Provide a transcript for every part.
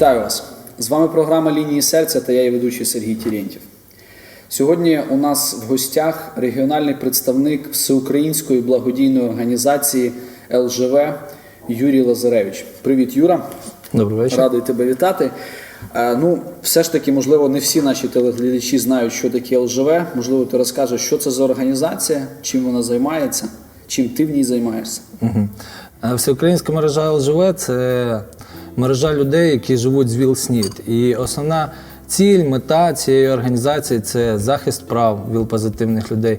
Вітаю вас! З вами програма Лінії серця та я її ведучий Сергій Тірєнтів. Сьогодні у нас в гостях регіональний представник всеукраїнської благодійної організації ЛЖВ Юрій Лазаревич. Привіт, Юра! Добрий вечір. Радий тебе вітати. Е, Ну, все ж таки, можливо, не всі наші телеглядачі знають, що таке ЛЖВ. Можливо, ти розкажеш, що це за організація, чим вона займається, чим ти в ній займаєшся. Е, Всеукраїнська мережа ЛЖВ це мережа людей, які живуть з ВІЛ-СНІД. І основна ціль, мета цієї організації це захист прав ВІЛ-позитивних людей,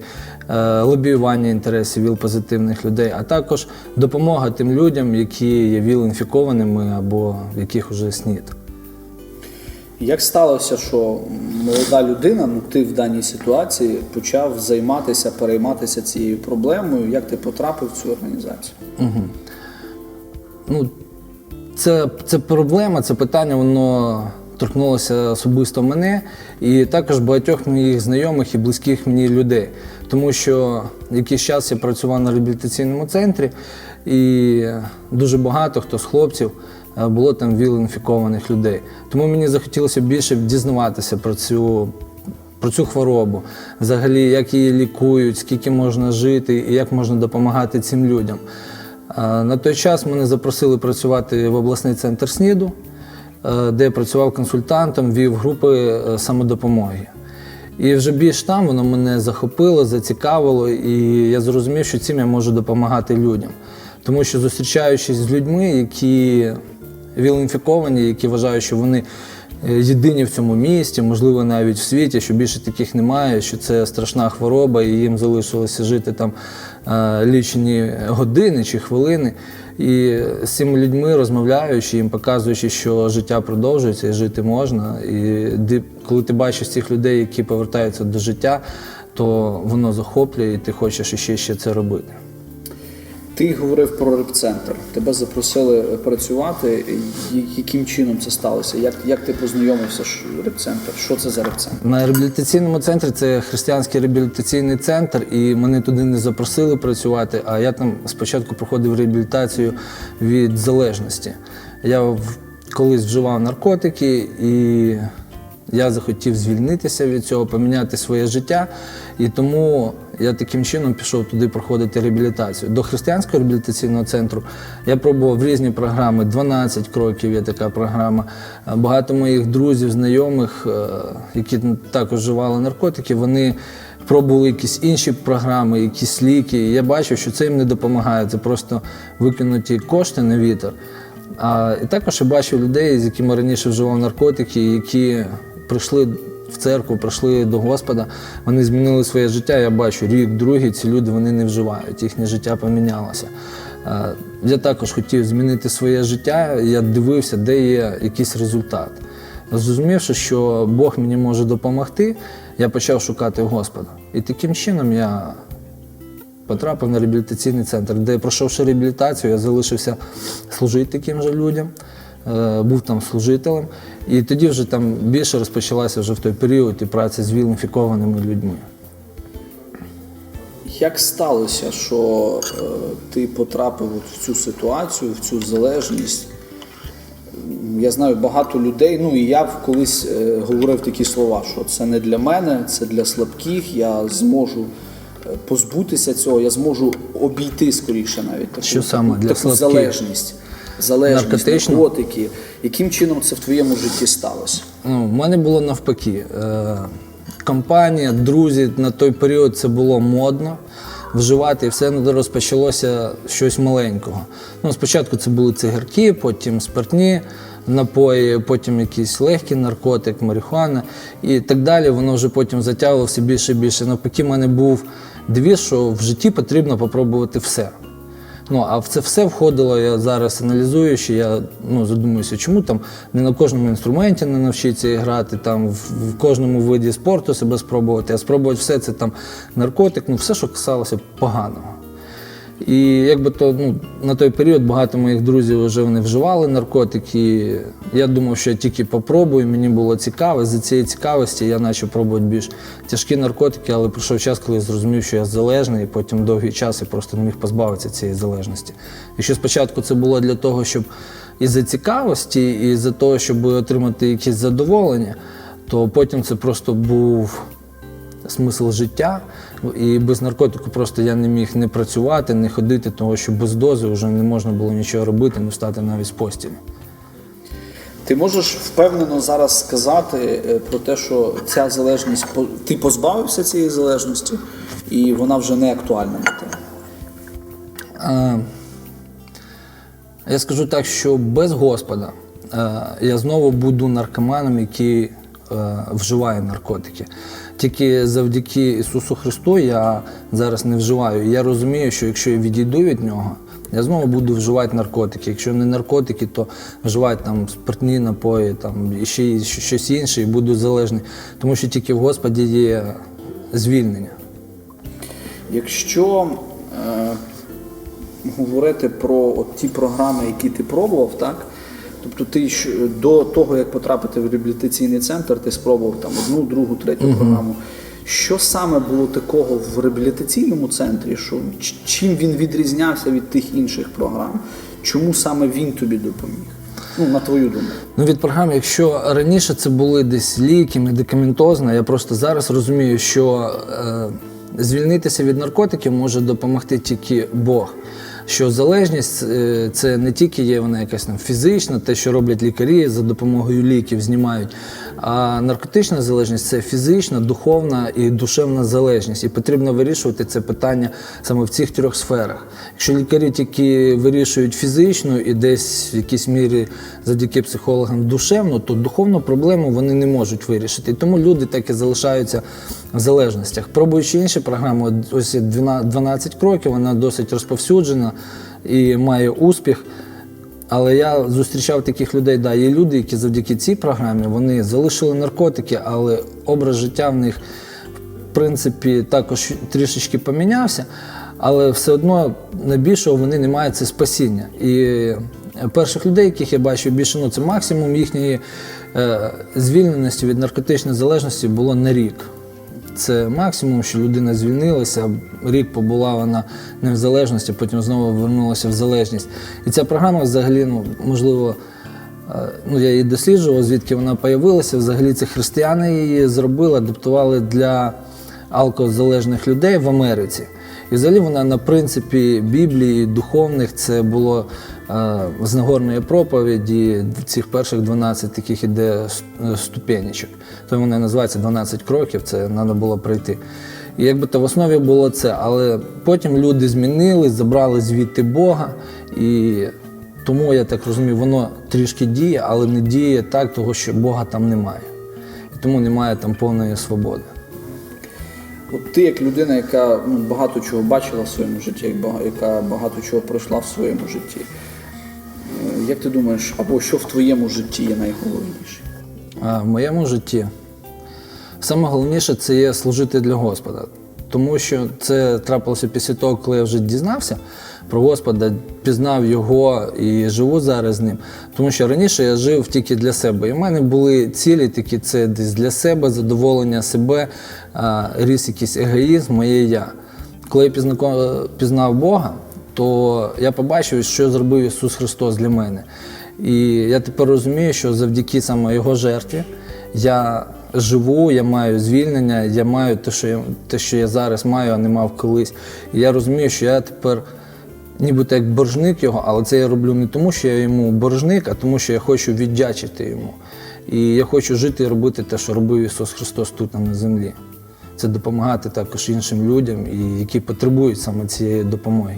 е, лобіювання інтересів ВІЛ-позитивних людей, а також допомога тим людям, які є ВІЛ-інфікованими або в яких вже СНІД. Як сталося, що молода людина, ну ти в даній ситуації почав займатися, перейматися цією проблемою? Як ти потрапив в цю організацію? Ну, це, це проблема, це питання, воно торкнулося особисто мене і також багатьох моїх знайомих і близьких мені людей. Тому що якийсь час я працював на реабілітаційному центрі, і дуже багато хто з хлопців е, було там віл-інфікованих людей. Тому мені захотілося більше дізнаватися про цю про цю хворобу, взагалі, як її лікують, скільки можна жити і як можна допомагати цим людям. На той час мене запросили працювати в обласний центр СНІДу, е, де я працював консультантом, вів групи е, самодопомоги. І вже більш там воно мене захопило, зацікавило, і я зрозумів, що цим я можу допомагати людям. Тому що зустрічаючись з людьми, які віл-інфіковані, які вважають, що вони е, єдині в цьому місті, можливо, навіть в світі, що більше таких немає, що це страшна хвороба, і їм залишилося жити там лічені години чи хвилини. І з цими людьми розмовляючи, їм показуючи, що життя продовжується і жити можна. І коли ти бачиш цих людей, які повертаються до життя, то воно захоплює, і ти хочеш іще ще це робити. Ти говорив про репцентр. Тебе запросили працювати. Яким чином це сталося? Як, як ти познайомився з репцентр? Що це за репцентр? На реабілітаційному центрі це християнський реабілітаційний центр, і мене туди не запросили працювати. А я там спочатку проходив реабілітацію від залежності. Я колись вживав наркотики, і я захотів звільнитися від цього, поміняти своє життя. І тому я таким чином пішов туди проходити реабілітацію. До християнського реабілітаційного центру я пробував різні програми, 12 кроків є така програма. Багато моїх друзів, знайомих, е, які також вживали наркотики, вони пробували якісь інші програми, якісь ліки. І я бачив, що це їм не допомагає. Це просто викинуті кошти на вітер. А, і також я бачив людей, з якими раніше вживав наркотики, які прийшли в церкву, прийшли до Господа, вони змінили своє життя. Я бачу рік, другий, ці люди вони не вживають, їхнє життя помінялося. Я також хотів змінити своє життя, я дивився, де є якийсь результат. Зрозумівши, що Бог мені може допомогти, я почав шукати Господа. І таким чином я потрапив на реабілітаційний центр, де пройшовши реабілітацію, я залишився служити таким же людям, е, був там служителем. І тоді вже там більше розпочалася вже в той період і праця з віл-інфікованими людьми. Як сталося, що е, ти потрапив от в цю ситуацію, в цю залежність? Я знаю багато людей, ну і я колись е, говорив такі слова, що це не для мене, це для слабких, я зможу е, позбутися цього, я зможу обійти скоріше навіть таку, Що саме для таку слабких? залежність. Залежність, Наркотичну? наркотики. Яким чином це в твоєму житті сталося? Ну, в мене було навпаки. Е, компанія, друзі, на той період це було модно вживати, і все розпочалося щось маленького. Ну, спочатку це були цигарки, потім спиртні напої, потім якийсь легкий наркотик, марихуана і так далі. Воно вже потім затягувало все більше і більше. Навпаки, в мене був двір, що в житті потрібно попробувати все. Ну, а в це все входило, я зараз аналізуючи, я ну, задумуюся, чому там не на кожному інструменті не навчитися грати, там в, в кожному виді спорту себе спробувати, а спробувати все це там наркотик, ну все, що касалося поганого. І якби то ну, на той період багато моїх друзів вже вони вживали наркотики. Я думав, що я тільки попробую, мені було цікаво. За цієї цікавості я почав пробувати більш тяжкі наркотики, але пройшов час, коли я зрозумів, що я залежний, і потім довгий час я просто не міг позбавитися цієї залежності. Якщо спочатку це було для того, щоб і за цікавості, і за того, щоб отримати якесь задоволення, то потім це просто був смисл життя. І без наркотику просто я не міг не працювати, не ходити, тому що без дози вже не можна було нічого робити, не встати навіть з постілі. Ти можеш впевнено зараз сказати е, про те, що ця залежність ти позбавився цієї залежності, і вона вже не актуальна для тебе. Я скажу так, що без Господа е, я знову буду наркоманом, який вживає наркотики. Тільки завдяки Ісусу Христу я зараз не вживаю. Я розумію, що якщо я відійду від нього, я знову буду вживати наркотики. Якщо не наркотики, то вживати там спиртні напої, там і ще щось інше, і буду залежний. Тому що тільки в Господі є звільнення. Якщо е, говорити про от ті програми, які ти пробував, так? Тобто ти до того, як потрапити в реабілітаційний центр, ти спробував там одну, другу, третю програму. Що саме було такого в реабілітаційному центрі, що чим він відрізнявся від тих інших програм? Чому саме він тобі допоміг? Ну, на твою думку. Ну, від програми, якщо раніше це були десь ліки, медикаментозно, я просто зараз розумію, що е, звільнитися від наркотиків може допомогти тільки Бог. Що залежність е, це не тільки є вона якась там фізична, те, що роблять лікарі за допомогою ліків, знімають. А наркотична залежність це фізична, духовна і душевна залежність. І потрібно вирішувати це питання саме в цих трьох сферах. Якщо лікарі тільки вирішують фізичну і десь в якійсь мірі завдяки психологам душевну, то духовну проблему вони не можуть вирішити. І тому люди так і залишаються залежностях. Пробуючи інші програми, ось 12 12 кроків, вона досить розповсюджена і має успіх. Але я зустрічав таких людей. Да, є люди, які завдяки цій програмі вони залишили наркотики, але образ життя в них, в принципі, також трішечки помінявся. Але все одно найбільшого вони не мають це спасіння. І перших людей, яких я бачив більше, ну це максимум їхньої е, звільненості від наркотичної залежності було на рік. Це максимум, що людина звільнилася, рік побула вона не в залежності, потім знову повернулася в залежність. І ця програма взагалі, ну, можливо, е, ну, я її досліджував, звідки вона появилася. Взагалі це християни її зробили, адаптували для алкозалежних людей в Америці. І взагалі вона на принципі Біблії духовних це було е, з Нагорної проповіді цих перших 12 таких іде с- ступенечок. Тому вона називається 12 кроків, це треба було пройти. І якби то в основі було це, але потім люди змінились, забрали звідти Бога, і тому я так розумію, воно трішки діє, але не діє так, того що Бога там немає. І тому немає там повної свободи. От ти як людина, яка ну, багато чого бачила в своєму житті, яка багато чого пройшла в своєму житті. е, Як ти думаєш, або що в твоєму житті є найголовніше? А в моєму житті саме головніше це є служити для Господа. Тому що це трапилося після того, коли я вже дізнався про Господа, пізнав його і живу зараз з ним. Тому що раніше я жив тільки для себе. І в мене були цілі такі: це десь для себе, задоволення себе, ріс якийсь егоїзм, моє я. Коли я пізнав Бога, то я побачив, що зробив Ісус Христос для мене. І я тепер розумію, що завдяки саме Його жертві я живу, я маю звільнення, я маю те, що я, те, що я зараз маю, а не мав колись. І я розумію, що я тепер нібито як боржник його, але це я роблю не тому, що я йому боржник, а тому, що я хочу віддячити йому. І я хочу жити і робити те, що робив Ісус Христос тут на землі. Це допомагати також іншим людям, які потребують саме цієї допомоги.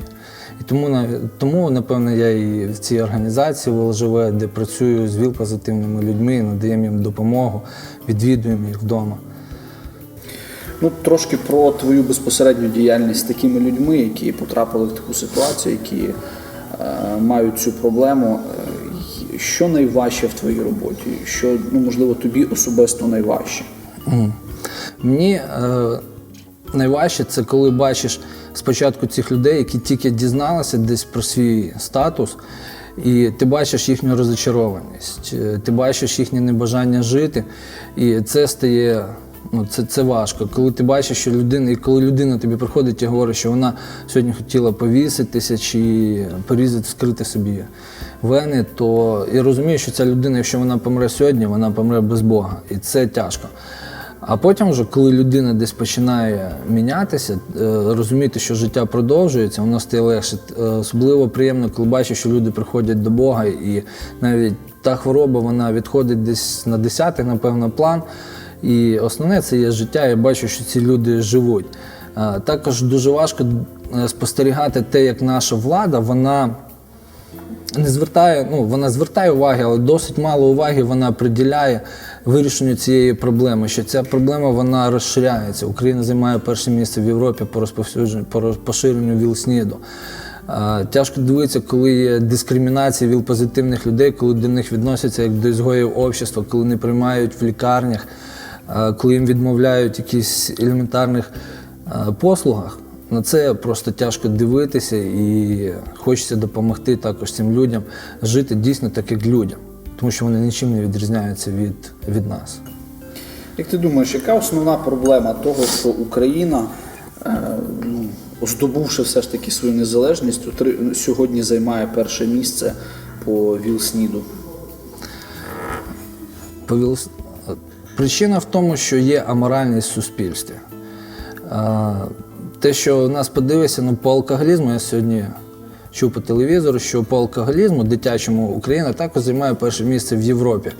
І тому, тому, напевно, я і в цій організації ВЛЖВ, де працюю з ВІЛ-позитивними людьми, надаємо їм допомогу, відвідуємо їх вдома. Ну, трошки про твою безпосередню діяльність з такими людьми, які потрапили в таку ситуацію, які е, мають цю проблему. Е, що найважче в твоїй роботі? Що, ну, можливо, тобі особисто найважче? Мені е, найважче це коли бачиш спочатку цих людей, які тільки дізналися десь про свій статус, і ти бачиш їхню розочарованість, е, ти бачиш їхнє небажання жити, і це стає Ну, це, це важко. Коли ти бачиш, що людина, і коли людина тобі приходить і говорить, що вона сьогодні хотіла повіситися чи порізати, скрити собі вени, то я розумію, що ця людина, якщо вона помре сьогодні, вона помре без Бога. І це тяжко. А потім, вже, коли людина десь починає мінятися, е, розуміти, що життя продовжується, воно стає легше. Е, Особливо приємно, коли бачиш, що люди приходять до Бога, і навіть та хвороба вона відходить десь на десятий, напевно, план. І основне це є життя. Я бачу, що ці люди живуть. Е, Також дуже важко спостерігати те, як наша влада, вона не звертає, ну вона звертає уваги, але досить мало уваги вона приділяє вирішенню цієї проблеми. Що ця проблема вона розширяється. Україна займає перше місце в Європі по розповсюдженню по поширенню ВІЛ-СНІДу. Тяжко дивитися, коли є дискримінація ВІЛ-позитивних людей, коли до них відносяться як до ізгоїв общества, коли не приймають в лікарнях, коли їм відмовляють в якихось елементарних послугах. На це просто тяжко дивитися і хочеться допомогти також цим людям жити дійсно так, як людям, тому що вони нічим не відрізняються від, від нас. Як ти думаєш, яка основна проблема того, що Україна, е, ну, здобувши все ж таки свою незалежність, сьогодні займає перше місце по ВІЛ-СНІДу? Повілс- Причина в тому, що є аморальність в суспільстві. Те, що нас подивиться ну, по алкоголізму, я сьогодні чув по телевізору, що по алкоголізму дитячому Україна також займає перше місце в Європі.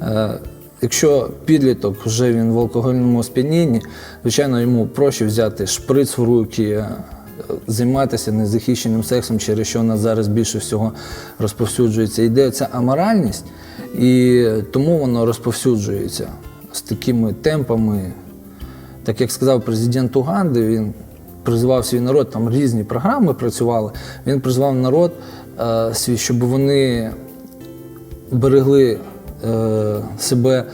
Е, Якщо підліток вже він в алкогольному сп'янінні, звичайно, йому проще взяти шприц в руки, е, займатися незахищеним сексом, через що нас зараз більше всього розповсюджується. Йде ця аморальність, і тому воно розповсюджується з такими темпами. Так як сказав президент Уганди, він призвав свій народ, там різні програми працювали. Він призвав народ е, свій, щоб вони берегли е, себе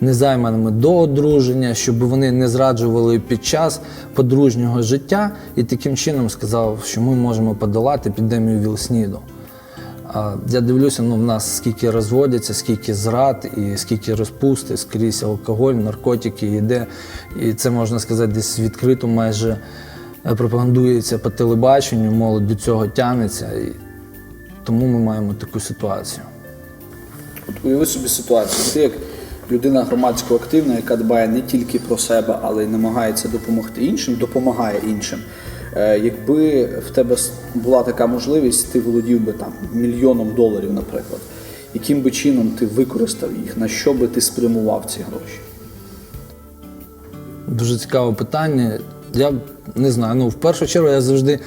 незайманими до одруження, щоб вони не зраджували під час подружнього життя, і таким чином сказав, що ми можемо подолати епідемію ВІЛ-СНІДу. Я дивлюся, ну в нас скільки розводяться, скільки зрад і скільки розпусти, скрізь алкоголь, наркотики йде. І це можна сказати, десь відкрито майже пропагандується по телебаченню, молодь до цього тягнеться. І тому ми маємо таку ситуацію. От уяви собі ситуацію. Ти як людина громадсько активна, яка дбає не тільки про себе, але й намагається допомогти іншим, допомагає іншим. Е, Якби в тебе була така можливість, ти володів би там мільйоном доларів, наприклад. Яким би чином ти використав їх, на що би ти спрямував ці гроші? Дуже цікаве питання. Я не знаю. Ну, в першу чергу я завжди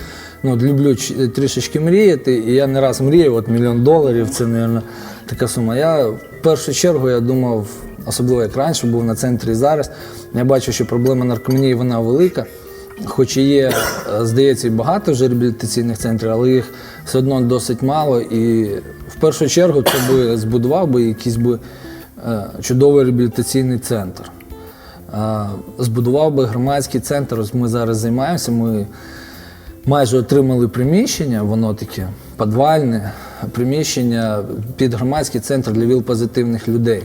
ну, люблю трішечки мріяти, і я не раз мріяв, от мільйон доларів, це, мабуть, така сума. Я в першу чергу я думав, особливо як раніше, був на центрі зараз. Я бачу, що проблема наркоманії вона велика. Хоч і є, е, здається, багато вже реабілітаційних центрів, але їх все одно досить мало. І в першу чергу це би збудував би якийсь би е, чудовий реабілітаційний центр. Збудував би громадський центр. Ось ми зараз займаємося. Ми майже отримали приміщення, воно таке підвальне приміщення під громадський центр для ВІЛ-позитивних людей.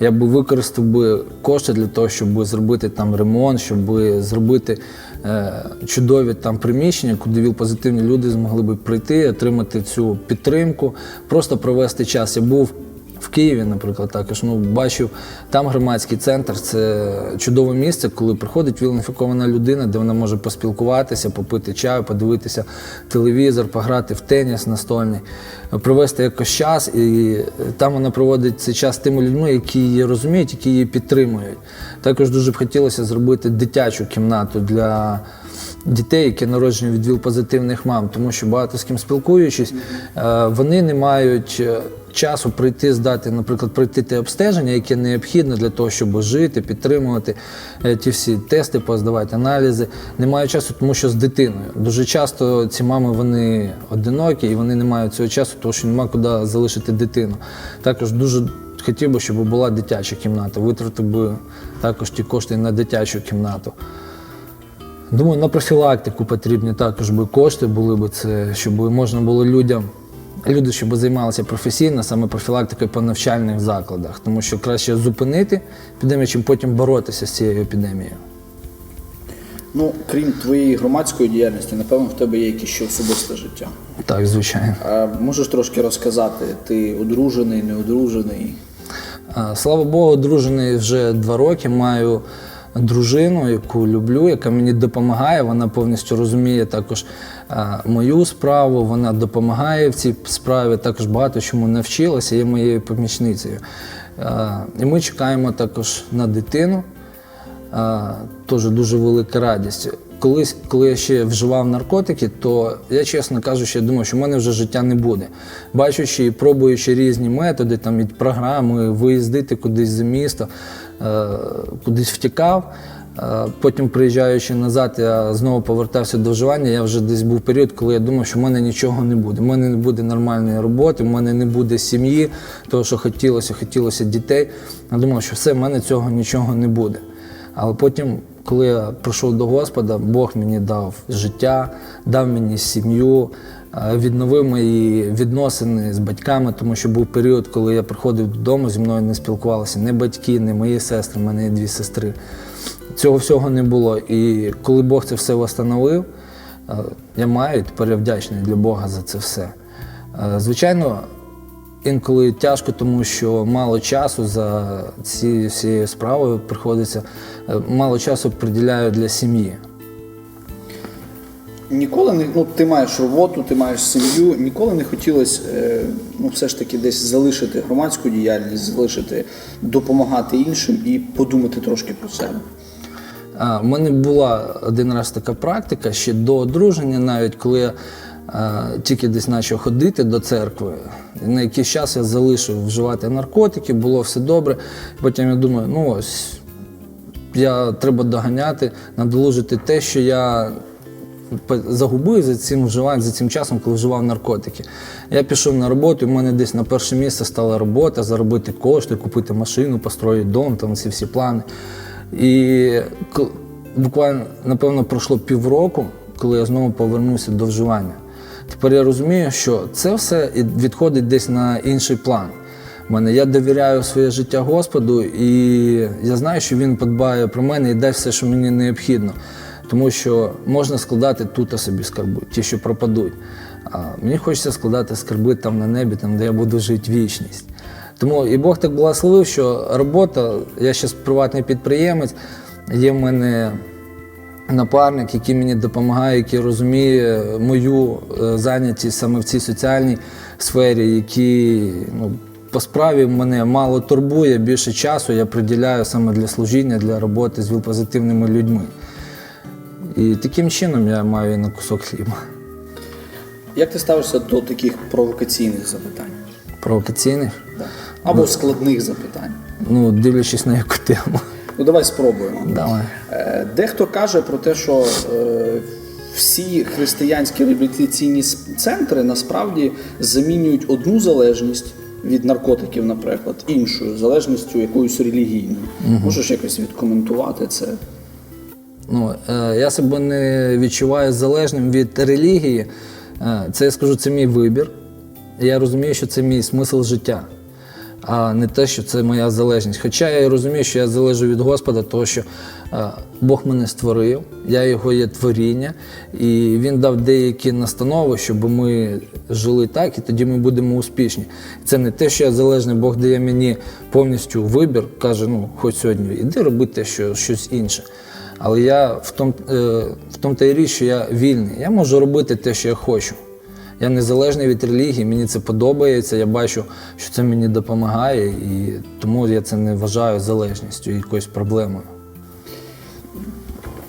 Я би використав би кошти для того, щоб зробити там ремонт, щоб зробити е, чудові там приміщення, куди ВІЛ-позитивні люди змогли би прийти, отримати цю підтримку, просто провести час. Я був в Києві, наприклад, також ну, бачив там громадський центр. Це чудове місце, коли приходить вілінфікована людина, де вона може поспілкуватися, попити чаю, подивитися телевізор, пограти в теніс настольний, провести якось час. І там вона проводить цей час з тими людьми, які її розуміють, які її підтримують. Також дуже б хотілося зробити дитячу кімнату для дітей, які народжені від ВІЛ-позитивних мам, тому що багато з ким спілкуючись, е, вони не мають е, часу прийти, здати, наприклад, пройти те обстеження, яке необхідне для того, щоб жити, підтримувати е, ті всі тести, поздавати аналізи. Не мають часу, тому що з дитиною. Дуже часто ці мами вони одинокі і вони не мають цього часу, тому що нема куди залишити дитину. Також дуже хотів би, щоб була дитяча кімната. Витратив би також ті кошти на дитячу кімнату. Думаю, на профілактику потрібні також би кошти були б це, щоб можна було людям люди, щоб займалися професійно, саме профілактикою по навчальних закладах, тому що краще зупинити епідемію, чим потім боротися з цією епідемією. Ну, крім твоєї громадської діяльності, напевно, в тебе є якесь ще особисте життя. Так, звичайно. А можеш трошки розказати, ти одружений, не одружений? Слава Богу, одружений вже два роки. Маю дружину, яку люблю, яка мені допомагає. Вона повністю розуміє також мою справу. Вона допомагає в цій справі. Також багато чому навчилася, є моєю помічницею. І ми чекаємо також на дитину. Теж дуже велика радість. Колись, коли я ще вживав наркотики, то я, чесно кажучи, думав, що в мене вже життя не буде. Бачучи і пробуючи різні методи, там від програми, виїздити кудись за місто, кудись втікав. Е, Потім, приїжджаючи назад, я знову повертався до вживання. Я вже десь був період, коли я думав, що в мене нічого не буде. У мене не буде нормальної роботи, в мене не буде сім'ї, того, що хотілося, хотілося дітей. Я думав, що все, в мене цього нічого не буде. Але потім, коли я прийшов до Господа, Бог мені дав життя, дав мені сім'ю, е, відновив мої відносини з батьками, тому що був період, коли я приходив додому, зі мною не спілкувалися ні батьки, ні мої сестри, в мене дві сестри. Цього всього не було. І коли Бог це все встановив, е, я маю тепер я вдячний для Бога за це все. Е, Звичайно, інколи тяжко, тому що мало часу за цією всією справою приходиться, е, мало часу приділяю для сім'ї. Ніколи не ну, ти маєш роботу, ти маєш сім'ю. Ніколи не хотілося е, ну, все ж таки десь залишити громадську діяльність, залишити, допомагати іншим і подумати трошки про себе. У мене була один раз така практика ще до одруження, навіть коли я тільки десь почав ходити до церкви. На якийсь час я залишив вживати наркотики, було все добре. Потім я думаю, ну ось я треба доганяти, надолужити те, що я загубив за цим вживанням, за цим часом, коли вживав наркотики. Я пішов на роботу, і в мене десь на перше місце стала робота, заробити кошти, купити машину, построїти дом, там ці всі плани. І буквально, напевно, пройшло півроку, коли я знову повернувся до вживання. Тепер я розумію, що це все відходить десь на інший план. Мене я довіряю своє життя Господу, і я знаю, що Він подбає про мене і дасть все, що мені необхідно. Тому що можна складати тут собі скарби, ті, що пропадуть. А мені хочеться складати скарби там на небі, там, де я буду жити вічність. Тому і Бог так благословив, що робота, я зараз приватний підприємець, є в мене напарник, який мені допомагає, який розуміє мою е, зайнятість саме в цій соціальній сфері, який ну, по справі мене мало турбує, більше часу я приділяю саме для служіння, для роботи з вілпозитивними людьми. І таким чином я маю на кусок хліба. Як ти ставишся до таких провокаційних запитань? Провокаційних, Да. Або складних запитань? ну, дивлячись на яку тему. Ну давай спробуємо. Давай. Е, Дехто каже про те, що е, всі християнські реабілітаційні центри насправді замінюють одну залежність від наркотиків, наприклад, іншою залежністю якоюсь релігійною. Можеш якось відкоментувати це? Ну, е, я себе не відчуваю залежним від релігії. Це я скажу, це мій вибір. Я розумію, що це мій смисл життя, а не те, що це моя залежність. Хоча я розумію, що я залежу від Господа, тому що е, Бог мене створив, я його є творіння, і Він дав деякі настанови, щоб ми жили так, і тоді ми будемо успішні. Це не те, що я залежний, Бог дає мені повністю вибір, каже: ну, хоч сьогодні, іди роби те, що щось інше. Але я в тому, е, в тому та й річ, що я вільний. Я можу робити те, що я хочу. Я незалежний від релігії, мені це подобається. Я бачу, що це мені допомагає, і тому я це не вважаю залежністю, якоюсь проблемою.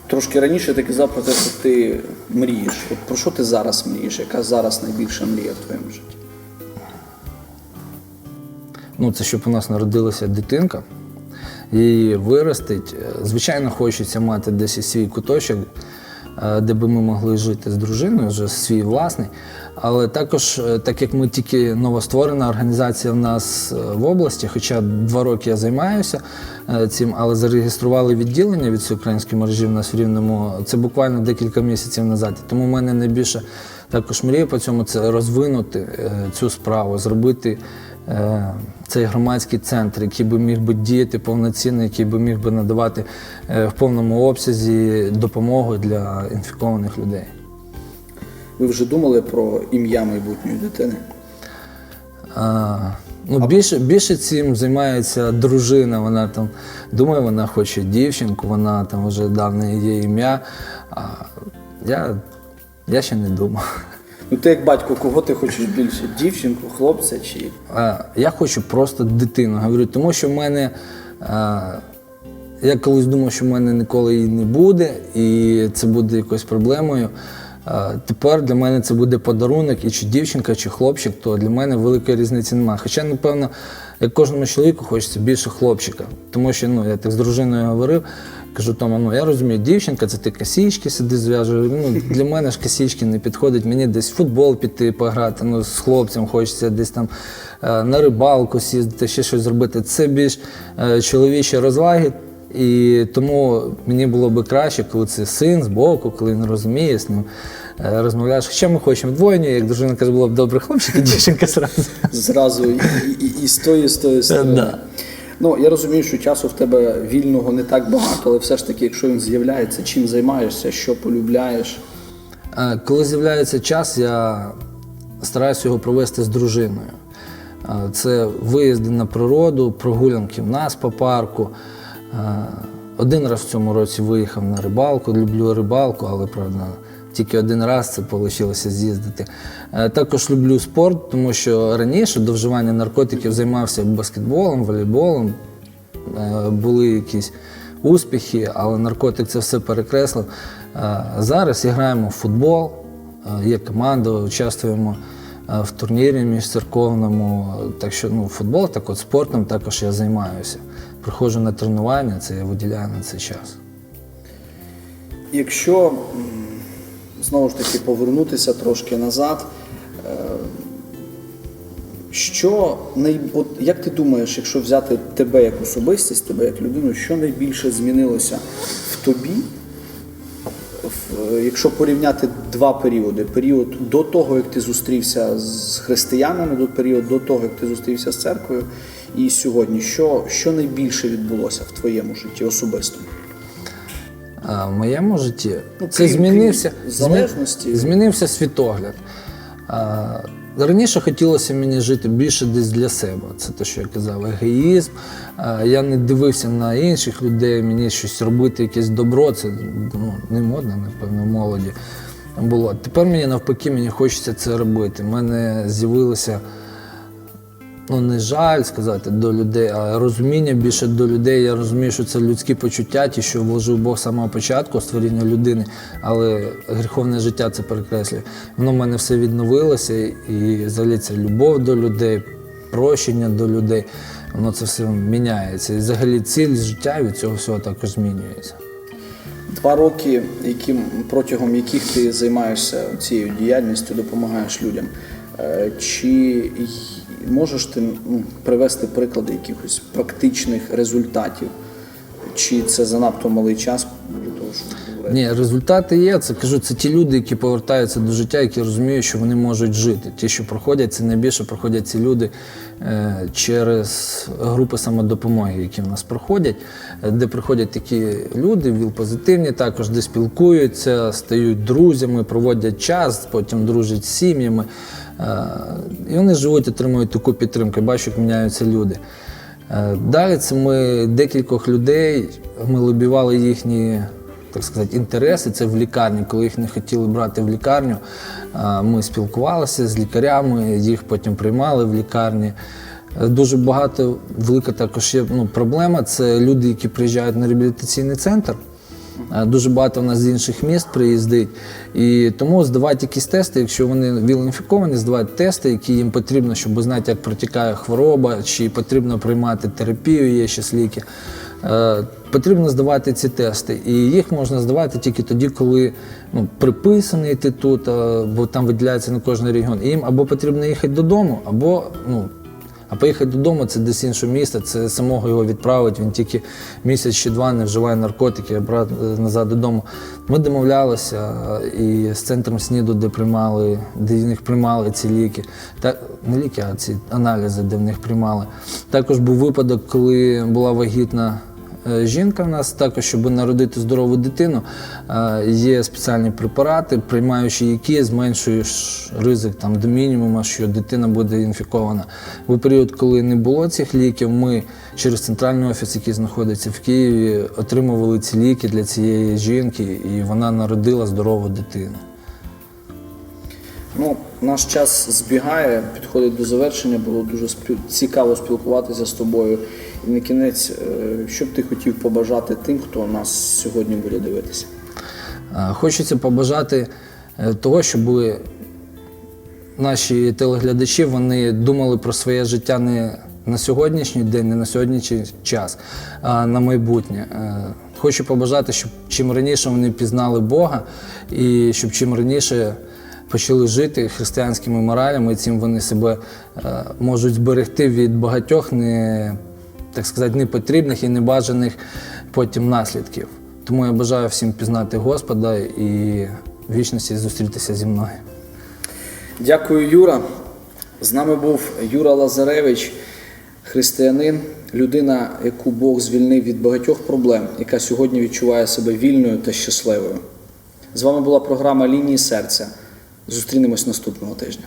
Трошки раніше ти казав про те, що ти мрієш. От про що ти зараз мрієш? Яка зараз найбільша мрія в твоєму житті? Ну, це щоб у нас народилася дитинка, її виростить. Е, Звичайно, хочеться мати десь свій куточок, де би ми могли жити з дружиною, вже свій власний. Але також, е, так як ми тільки новостворена організація в нас е, в області, хоча два роки я займаюся е, цим, але зареєстрували відділення від всеукраїнської мережі в нас в Рівному, це буквально декілька місяців назад. Тому в мене найбільше також мрію по цьому це розвинути е, цю справу, зробити е, цей громадський центр, який би міг би діяти повноцінно, який би міг би надавати е, в повному обсязі допомогу для інфікованих людей. Ви вже думали про ім'я майбутньої дитини? А, ну, більше, більше цим займається дружина. Вона там думає, вона хоче дівчинку, вона там вже давно є ім'я. А я, я ще не думав. Ну ти як батько, кого ти хочеш більше? Дівчинку, хлопця чи. А, я хочу просто дитину. Говорю, тому що в мене. А, я колись думав, що в мене ніколи її не буде, і це буде якоюсь проблемою. Тепер для мене це буде подарунок, і чи дівчинка, чи хлопчик, то для мене великої різниці немає. Хоча, напевно, як кожному чоловіку хочеться більше хлопчика. Тому що ну, я так з дружиною говорив, кажу, Тома, ну я розумію, дівчинка, це ти косічки сиди зв'яжеш. Ну, для мене ж косічки не підходять, мені десь в футбол піти пограти, ну, з хлопцем хочеться десь там е, на рибалку сіздити, ще щось зробити. Це більш е, чоловічі розваги. І тому мені було би краще, коли це син з боку, коли він розуміє, з ним е, розмовляєш. Хоча ми хочемо двойню, як дружина каже, було б добре хлопчик і дівчинка зразу. Зразу і, і, і з і з тої сторони. Да. Ну, я розумію, що часу в тебе вільного не так багато, але все ж таки, якщо він з'являється, чим займаєшся, що полюбляєш. Е, Коли з'являється час, я стараюся його провести з дружиною. Е, Це виїзди на природу, прогулянки в нас по парку. Е, Один раз в цьому році виїхав на рибалку, люблю рибалку, але правда. Тільки один раз це вийшло з'їздити. Е, Також люблю спорт, тому що раніше до вживання наркотиків займався баскетболом, волейболом, Е, були якісь успіхи, але наркотик це все перекреслив. Е, Зараз граємо в футбол, є команда, участвуємо в турнірі міжцерковному. Так що ну, футбол, так от спортом також я займаюся. Приходжу на тренування, це я виділяю на цей час. Якщо знову ж таки повернутися трошки назад, е, що най... от як ти думаєш, якщо взяти тебе як особистість, тебе як людину, що найбільше змінилося в тобі, в- якщо порівняти два періоди: період до того, як ти зустрівся з християнами, до період до того, як ти зустрівся з церквою, і сьогодні, що, що найбільше відбулося в твоєму житті особистому? В моєму житті Ну, це крім- змінився, крім залежності. змінився світогляд. А, раніше хотілося мені жити більше десь для себе. Це те, що я казав, егоїзм. Я не дивився на інших людей, мені щось робити, якесь добро. Це ну, не модно, напевно, в молоді було. Тепер мені навпаки, мені хочеться це робити. У мене з'явилося ну не жаль сказати до людей, а розуміння більше до людей. Я розумію, що це людські почуття, ті, що вложив Бог з самого початку створіння людини, але гріховне життя це перекреслює. Воно в мене все відновилося, і взагалі це любов до людей, прощення до людей. Воно це все міняється. І взагалі ціль життя від цього всього також змінюється. Два роки, яким, протягом яких ти займаєшся цією діяльністю, допомагаєш людям. Е, Чи можеш ти ну, привести приклади якихось практичних результатів? Чи це занадто малий час Ні, результати є. Це кажу, це ті люди, які повертаються до життя, які розуміють, що вони можуть жити. Ті, що проходять, це найбільше проходять ці люди е, через групи самодопомоги, які в нас проходять, е, де приходять такі люди, віл-позитивні, також де спілкуються, стають друзями, проводять час, потім дружать з сім'ями. Е, і вони живуть, отримують таку підтримку. Бачу, як міняються люди. Далі це ми декількох людей, ми лобівали їхні, так сказати, інтереси. Це в лікарні, коли їх не хотіли брати в лікарню. Ми спілкувалися з лікарями, їх потім приймали в лікарні. Дуже багато, велика також є ну, проблема. Це люди, які приїжджають на реабілітаційний центр. Дуже багато в нас з інших міст приїздить. І тому здавати якісь тести, якщо вони віл-інфіковані, здавати тести, які їм потрібно, щоб знати, як протікає хвороба, чи потрібно приймати терапію, є ще ліки. Е, Потрібно здавати ці тести. І їх можна здавати тільки тоді, коли ну, приписаний ти тут, е, бо там виділяється на кожен регіон. І їм або потрібно їхати додому, або ну, А поїхати додому це десь інше місце, це самого його відправить. Він тільки місяць чи два не вживає наркотики, а брат е, назад додому. Ми домовлялися е, і з центром СНІДу, де приймали, де в них приймали ці ліки, та не ліки, а ці аналізи, де в них приймали. Також був випадок, коли була вагітна. Е, Жінка в нас також, щоб народити здорову дитину, е, є спеціальні препарати, приймаючи які зменшуєш ризик там, до мінімуму, що дитина буде інфікована. У період, коли не було цих ліків, ми через центральний офіс, який знаходиться в Києві, отримували ці ліки для цієї жінки, і вона народила здорову дитину. Ну, наш час збігає, підходить до завершення. Було дуже цікаво спілкуватися з тобою. І на кінець, е, що б ти хотів побажати тим, хто нас сьогодні буде дивитися? Е, Хочеться побажати е, того, щоб наші телеглядачі вони думали про своє життя не на сьогоднішній день, не на сьогоднішній час, а на майбутнє. Хочу побажати, щоб чим раніше вони пізнали Бога і щоб чим раніше почали жити християнськими моралями, і цим вони себе можуть зберегти від багатьох не, так сказати, непотрібних і небажаних потім наслідків. Тому я бажаю всім пізнати Господа і в вічності зустрітися зі мною. Дякую, Юра. З нами був Юра Лазаревич, християнин, людина, яку Бог звільнив від багатьох проблем, яка сьогодні відчуває себе вільною та щасливою. З вами була програма Лінії серця. Зустрінемось наступного тижня.